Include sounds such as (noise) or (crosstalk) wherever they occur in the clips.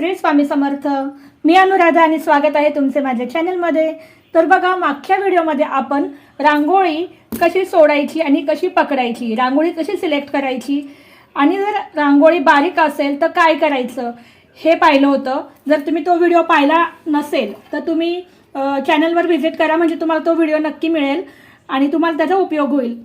श्री स्वामी समर्थ. मी अनुराधा आणि स्वागत आहे तुमचे माझ्या चॅनलमध्ये तर बघा मागच्या व्हिडिओमध्ये आपण रांगोळी कशी सोडायची आणि कशी पकडायची रांगोळी कशी सिलेक्ट करायची आणि जर रांगोळी बारीक असेल तर काय करायचं हे पाहिलं होतं. जर तुम्ही तो व्हिडिओ पाहिला नसेल तर तुम्ही चॅनलवर व्हिजिट करा म्हणजे तुम्हाला तो व्हिडिओ नक्की मिळेल आणि तुम्हाला त्याचा उपयोग होईल.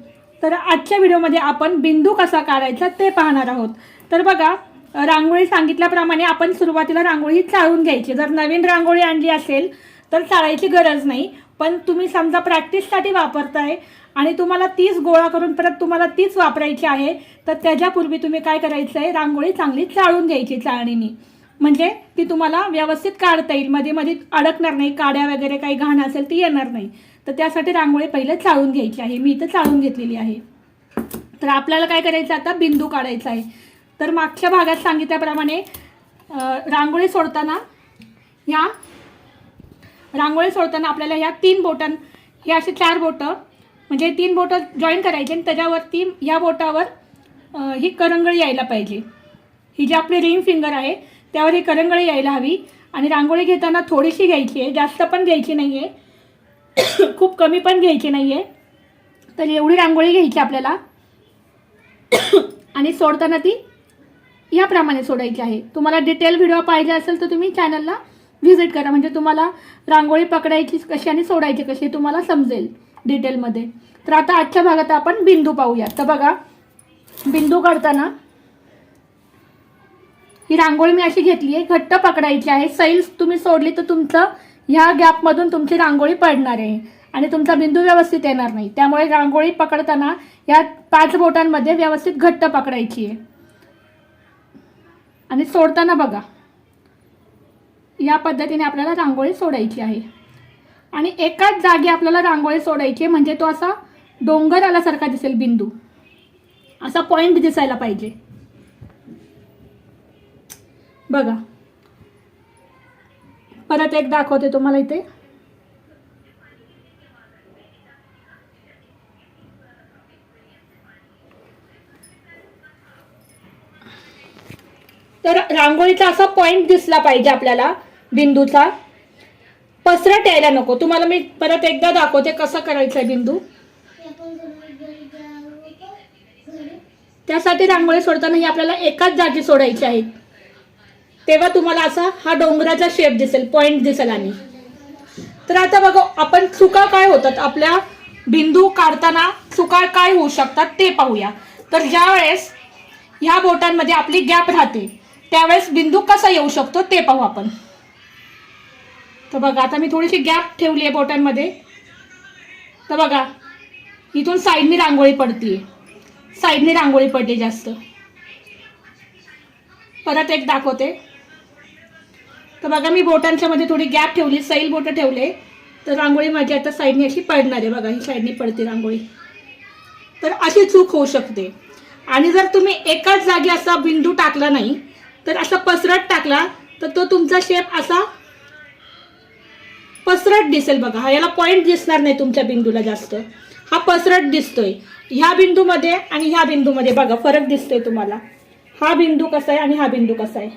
तर आजच्या व्हिडिओमध्ये आपण बिंदू कसा काढायचा ते पाहणार आहोत. तर बघा रांगोळी सांगितल्याप्रमाणे आपण सुरुवातीला रांगोळी चाळून घ्यायची. जर नवीन रांगोळी आणली असेल तर चाळायची गरज नाही. पण तुम्ही समजा प्रॅक्टिससाठी वापरताय आणि तुम्हाला तीच गोळा करून परत तुम्हाला तीच वापरायची आहे तर त्याच्यापूर्वी तुम्ही काय करायचं आहे रांगोळी चांगली चाळून घ्यायची चाळणीने. म्हणजे ती तुम्हाला व्यवस्थित काढता येईल. मध्ये मध्ये अडकणार नाही. काड्या वगैरे काही घाण असेल ती येणार नाही. तर त्यासाठी रांगोळी पहिले चाळून घ्यायची आहे. मी इथं चाळून घेतलेली आहे. तर आपल्याला काय करायचं आता? बिंदू काढायचा आहे. तर मागच्या भागात सांगितल्याप्रमाणे रांगोळी सोडताना ह्या रांगोळी सोडताना आपल्याला ह्या तीन बोटं हे असे चार बोटं म्हणजे तीन बोटं जॉईन करायचे आणि त्याच्यावरती ह्या बोटावर ही करंगळी यायला पाहिजे. ही जी आपली रिंग फिंगर आहे त्यावर ही करंगळी यायला हवी आणि रांगोळी घेताना थोडीशी घ्यायची आहे जास्त पण घ्यायची नाही आहे (coughs) खूप कमी पण घ्यायची नाही आहे तर एवढी रांगोळी घ्यायची आपल्याला. (coughs) आणि सोडताना ती याप्रमाणे सोडायची आहे. तुम्हाला डिटेल व्हिडिओ पाहिजे असेल तर तुम्ही चॅनलला व्हिजिट करा. म्हणजे तुम्हाला रांगोळी पकडायची कशी आणि सोडायची कशी तुम्हाला समजेल डिटेलमध्ये तर आता आजच्या भागात आपण बिंदू पाहूया. तर बघा बिंदू काढताना ही रांगोळी मी अशी घेतली आहे. घट्ट पकडायची आहे. सैल तुम्ही सोडली तर तुमचं ह्या गॅपमधून तुमची रांगोळी पडणार आहे. आणि तुमचा बिंदू व्यवस्थित येणार नाही. त्यामुळे रांगोळी पकडताना या पाच बोटांमध्ये व्यवस्थित घट्ट पकडायची आहे. आणि सोडताना बघा. या पद्धतीने आपल्याला रांगोळी सोडायची आहे. आणि एकाच जागी आपल्याला रांगोळी सोडायची आहे म्हणजे तो असा डोंगर आल्यासारखा दिसेल बिंदू. असा पॉइंट दिसायला पाहिजे. बघा. परत एक दाखवते तुम्हाला इथे. तर रांगोळीचा असा पॉईंट दिसला पाहिजे आपल्याला बिंदूचा. पसरट यायला नको. तुम्हाला मी परत एकदा दाखवते कसं करायचं आहे बिंदू. त्यासाठी रांगोळी सोडताना ही आपल्याला एकाच जागी सोडायची आहे. तेव्हा तुम्हाला असा हा डोंगराचा शेप दिसेल पॉईंट दिसेल आणि. तर आता बघा आपण चुका काय होतात? आपल्या बिंदू काढताना चुका काय होऊ शकतात ते पाहूया. तर ज्या वेळेस ह्या बोटांमध्ये आपली गॅप राहते त्यावेळेस बिंदू कसा येऊ शकतो ते पाहू आपण. तर बघा आता मी थोडीशी गॅप ठेवली आहे बोटांमध्ये. तर बघा इथून साईडनी रांगोळी पडतीये. साईडनी रांगोळी पडली जास्त. परत एक दाखवते. तर बघा मी बोटांच्या मध्ये थोडी गॅप ठेवली सैल बोटं ठेवले. तर रांगोळी माझी आता साईडने अशी पडणार आहे बघा ही साईडनी पडते रांगोळी. तर अशी चूक होऊ शकते. आणि जर तुम्ही एकाच जागी असा बिंदू टाकला नाही तर असा पसरट टाकला तर तो तुमचा शेप असा पसरट दिसेल बघा. हा याला पॉईंट दिसणार नाही तुमच्या बिंदूला जास्त. हा पसरट दिसतोय. ह्या बिंदूमध्ये आणि ह्या बिंदूमध्ये बघा फरक दिसतोय तुम्हाला. हा बिंदू कसा आहे आणि हा बिंदू कसा आहे.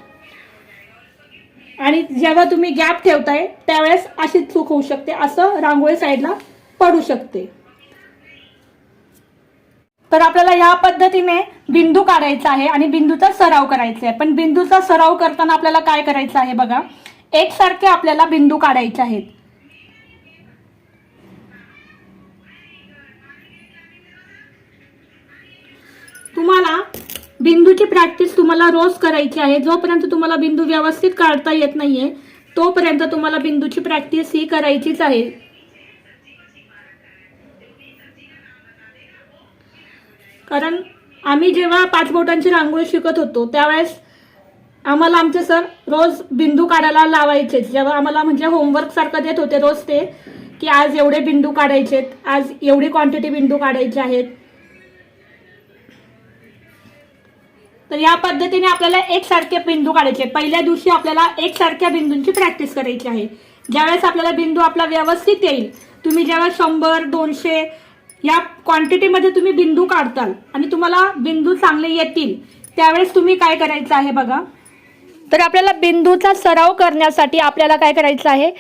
आणि जेव्हा तुम्ही गॅप ठेवताय त्यावेळेस अशी चूक होऊ शकते. असं रांगोळी साईडला पडू शकते. तर आपल्याला या पद्धतीने बिंदू काढायचा आहे आणि बिंदूचा सराव करायचा आहे. पण बिंदूचा सराव करताना आपल्याला काय करायचं आहे बघा? एकसारखे आपल्याला बिंदू काढायचे आहेत. तुम्हाला बिंदूची प्रॅक्टिस तुम्हाला रोज करायची आहे. जोपर्यंत तुम्हाला बिंदू व्यवस्थित काढता येत नाहीये तोपर्यंत तुम्हाला बिंदूची प्रॅक्टिस ही करायचीच आहे. कारण आम्ही जेव्हा पाच बोटांची रांगोळी शिकत होतो त्यावेळेस आम्हाला आमचे सर रोज बिंदू काढायला लावायचे. जेव्हा आम्हाला म्हणजे होमवर्क सारखं देत होते रोज ते की आज एवढे बिंदू काढायचेत आज एवढी क्वांटिटी बिंदू काढायचे आहेत. तर या पद्धतीने आपल्याला एकसारखे बिंदू काढायचे पहिल्या दिवशी आपल्याला एकसारख्या बिंदूंची प्रॅक्टिस करायची आहे. ज्यावेळेस आपल्याला बिंदू आपला व्यवस्थित येईल तुम्ही जेव्हा शंभर दोनशे या क्वांटिटीमध्ये तुम्ही बिंदू काढताल आणि तुम्हाला बिंदू चांगले येतील त्यावेळेस तुम्ही काय करायचं आहे बघा? तर आपल्याला बिंदूचा सराव करण्यासाठी आपल्याला काय करायचं आहे?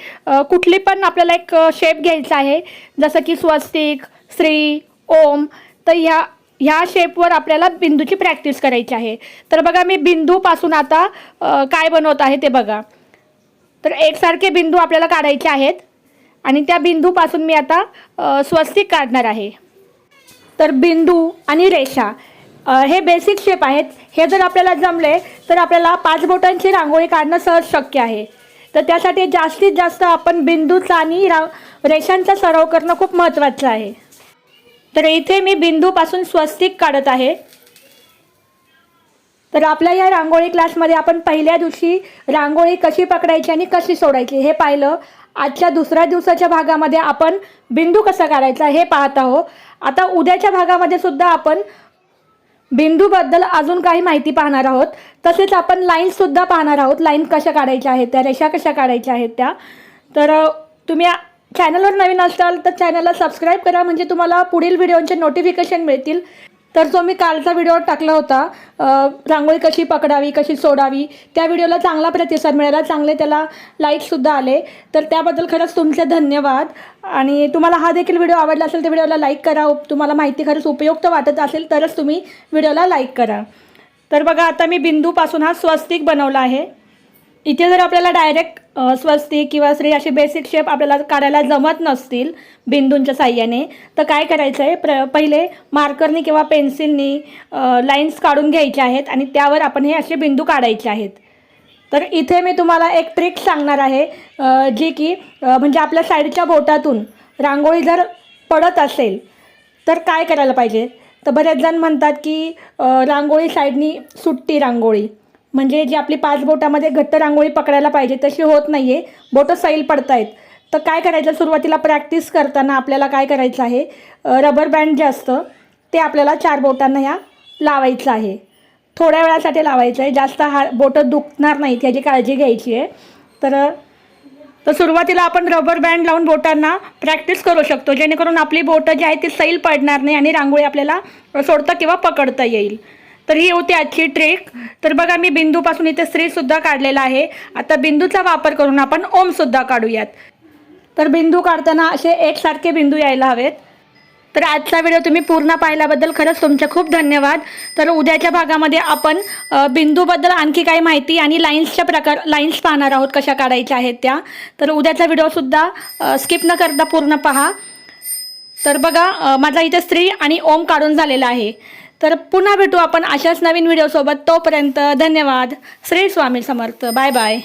कुठली पण आपल्याला एक शेप घ्यायचा आहे जसं की स्वस्तिक श्री ओम तर ह्या ह्या शेपवर आपल्याला बिंदूची प्रॅक्टिस करायची आहे. तर बघा मी बिंदूपासून आता काय बनवत आहे ते बघा. तर एकसारखे बिंदू आपल्याला काढायचे आहेत. आणि त्या बिंदूपासून मी आता स्वस्तिक काढणार आहे. तर बिंदू आणि रेषा हे बेसिक शेप आहेत. हे जर आपल्याला जमले तर आपल्याला पाच बोटांची रांगोळी काढणं सहज शक्य आहे. तर त्यासाठी जास्तीत जास्त आपण बिंदूचा आणि रा रेषांचा सराव करणं खूप महत्त्वाचं आहे. तर इथे मी बिंदूपासून स्वस्तिक काढत आहे. तर आपल्या या रांगोळी क्लासमध्ये आपण पहिल्या दिवशी रांगोळी कशी पकडायची आणि कशी सोडायची हे पाहिलं. आजच्या दुसऱ्या दिवसाच्या भागामध्ये आपण बिंदू कसा काढायचा हे पाहत आहोत. आता उद्याच्या भागामध्ये सुद्धा आपण बिंदूबद्दल अजून काही माहिती पाहणार आहोत. तसेच आपण लाईन्ससुद्धा पाहणार आहोत. लाईन कशा काढायच्या आहेत त्या रेषा कशा काढायच्या आहेत त्या. तर तुम्ही चॅनलवर नवीन असाल तर चॅनलला सबस्क्राईब करा. म्हणजे तुम्हाला पुढील व्हिडिओचे नोटिफिकेशन मिळतील. तर जो मी कालचा व्हिडिओ टाकला होता रांगोळी कशी पकडावी कशी सोडावी त्या व्हिडिओला चांगला प्रतिसाद मिळाला. चांगले त्याला लाईकसुद्धा आले. तर त्याबद्दल खरंच तुमचे धन्यवाद. आणि तुम्हाला हा देखील व्हिडिओ आवडला असेल तर व्हिडिओला लाईक करा. तुम्हाला माहिती खरंच उपयुक्त वाटत असेल तरच तुम्ही व्हिडिओला लाईक करा. तर बघा आता मी बिंदूपासून हा स्वस्तिक बनवला आहे. इथे जर आपल्याला डायरेक्ट स्वस्ती किंवा श्री असे बेसिक शेप आपल्याला काढायला जमत नसतील बिंदूंच्या साह्याने तर काय करायचं आहे प्र पहिले मार्करनी किंवा पेन्सिलनी लाईन्स काढून घ्यायचे आहेत आणि त्यावर आपण हे असे बिंदू काढायचे आहेत. तर इथे मी तुम्हाला एक ट्रिक सांगणार आहे जी की म्हणजे आपल्या साईडच्या बोटातून रांगोळी जर पडत असेल तर काय करायला पाहिजे? तर बरेच जण म्हणतात की रांगोळी साईडनी सुट्टी रांगोळी. म्हणजे जी आपली पाच बोटामध्ये घट्ट रांगोळी पकडायला पाहिजे तशी होत नाही आहे बोटं सैल पडतायत. तर काय करायचं? सुरुवातीला प्रॅक्टिस करताना आपल्याला काय करायचं आहे? रबर बँड जे असतं ते आपल्याला चार बोटांना ह्या लावायचं आहे. थोड्या वेळासाठी लावायचं आहे. जास्त हा बोटं दुखणार नाहीत याची काळजी घ्यायची आहे. तर तर सुरुवातीला आपण रबर बँड लावून बोटांना प्रॅक्टिस करू शकतो. जेणेकरून आपली बोटं जी आहे ती सैल पडणार नाही आणि रांगोळी आपल्याला सोडता किंवा पकडता येईल. तर ही होती आजची ट्रिक तर बघा मी बिंदूपासून इथे स्त्रीसुद्धा काढलेला आहे. आता बिंदूचा वापर करून आपण ओमसुद्धा काढूयात. तर बिंदू काढताना असे एकसारखे बिंदू यायला हवेत. तर आजचा व्हिडिओ तुम्ही पूर्ण पाहिल्याबद्दल खरंच तुमचे खूप धन्यवाद. तर उद्याच्या भागामध्ये आपण बिंदूबद्दल आणखी काही माहिती आणि लाईन्सच्या प्रकार लाईन्स पाहणार आहोत कशा काढायच्या आहेत त्या. तर उद्याचा व्हिडिओसुद्धा स्किप न करता पूर्ण पहा. तर बघा माझा इथे स्त्री आणि ओम काढून झालेला आहे. तर पुन्हा भेटू आपण अशाच नवीन व्हिडिओसोबत तोपर्यंत धन्यवाद. श्री स्वामी समर्थ. Bye bye